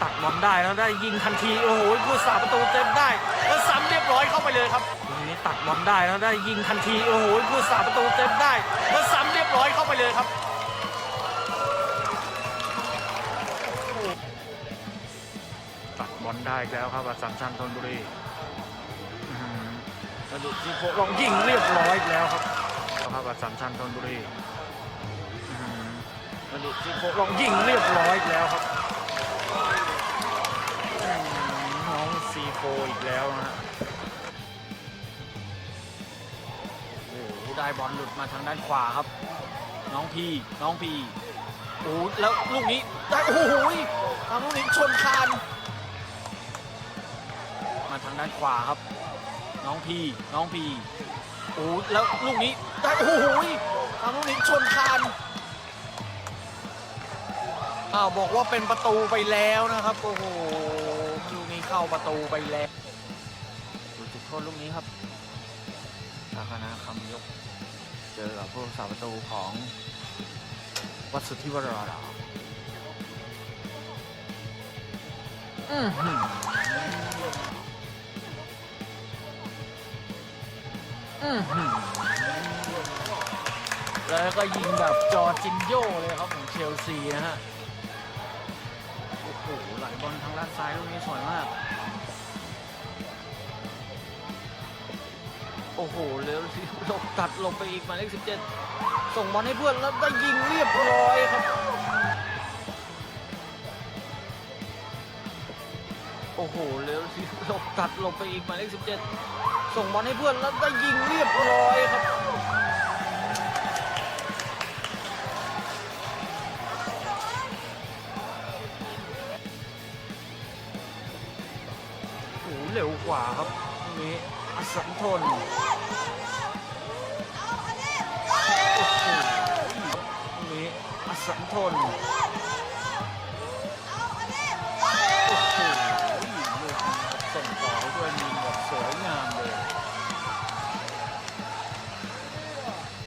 ได้แล้วได้ยิงทันทีโอ้โหผู้สาประตูเต็มได้แล้วซ้ำเรียบร้อยเข้าไปเลยครับทีนี้ตัดบอลได้แล้วได้ยิงทันทีโอ้โหผู้สาประตูเต็มได้แล้วซ้ำเรียบร้อยเข้าไปเลยครับตัดบอลได้อีกแล้วครับอัสสัมชัญธนบุรีอื้อหือกระดูกที่โคลองยิงเรียบร้อยอีกแล้วครับแล้วครับอัสสัมชัญธนบุรีอื้อหือกระดูกที่โคลองยิงเรียบร้อยอีกแล้วครับ โฟอีกแล้วนะฮะโอ้โหได้บอลหลุดมาทางด้านขวาครับ น้องพีน้องพีโอ้โหแล้วลูกนี้ได้โอ้โหทางลูกนี้ชนคานมาทางด้านขวาครับ น้องพีน้องพีโอ้โหแล้วลูกนี้ได้โอ้โหทางลูกนี้ชนคานอ้าวบอกว่าเป็นประตูไปแล้วนะครับโอ้โห เข้าประตูไปแล้วดูจุดโทษลูกนี้ครับสาคณะคำยก เจอกับผู้สาประตูของ วัดสุทธิวรารามอื้อหืออื้อหือแล้วก็ยิงแบบจอร์จินโญ่เลยครับของเชลซีนะฮะ โอ้โหไหลบอลทางด้านซ้ายลูกนี้สวยมาก โอ้โหเร็วสิลงตัดลงไปอีกหมายเลขสิบเจ็ดส่งบอลให้เพื่อนแล้วได้ยิงเรียบร้อยครับ โอ้โหเร็วสิลงตัดลงไปอีกหมายเลขสิบเจ็ดส่งบอลให้เพื่อนแล้วได้ยิงเรียบร้อยครับ เร็วกว่าครับตรงนี้อสัมทนตรงนี้อสัมทน